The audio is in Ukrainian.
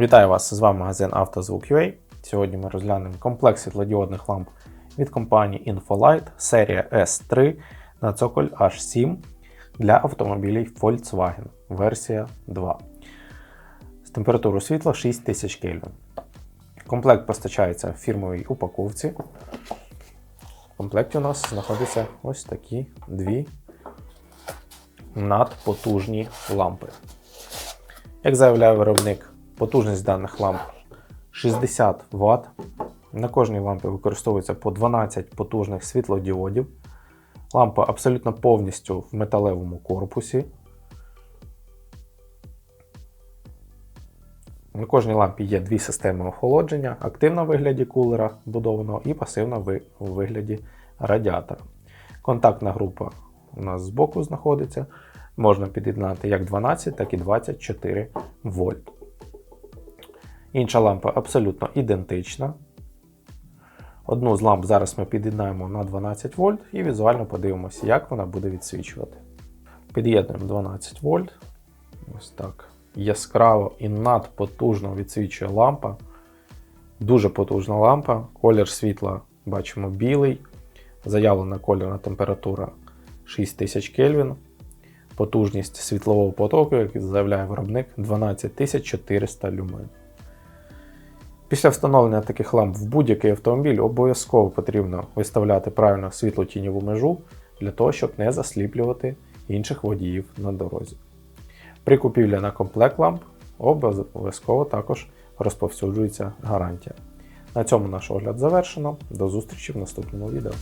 Вітаю вас! З вами магазин «Автозвук.UA». Сьогодні ми розглянемо комплект світлодіодних ламп від компанії Infolight серія S3 на цоколь H7 для автомобілів Volkswagen версія 2 з температурою світла 6000 Кельвін. Комплект постачається в фірмовій упаковці. В комплекті у нас знаходяться ось такі дві надпотужні лампи. Як заявляє виробник, потужність даних ламп 60 Вт. На кожній лампі використовується по 12 потужних світлодіодів. Лампа абсолютно повністю в металевому корпусі. На кожній лампі є дві системи охолодження: активна в вигляді кулера вбудованого і пасивна в вигляді радіатора. Контактна група у нас збоку знаходиться. Можна під'єднати як 12, так і 24 вольт. Інша лампа абсолютно ідентична. Одну з ламп зараз ми під'єднаємо на 12 вольт і візуально подивимося, як вона буде відсвічувати. Під'єднуємо 12 вольт. Ось так. Яскраво і надпотужно відсвічує лампа. Дуже потужна лампа. Колір світла бачимо білий. Заявлена кольорна температура 6000 Кельвін. Потужність світлового потоку, як заявляє виробник, 12400 люмен. Після встановлення таких ламп в будь-який автомобіль обов'язково потрібно виставляти правильно світло-тіньову межу для того, щоб не засліплювати інших водіїв на дорозі. При купівлі на комплект ламп обов'язково також розповсюджується гарантія. На цьому наш огляд завершено. До зустрічі в наступному відео.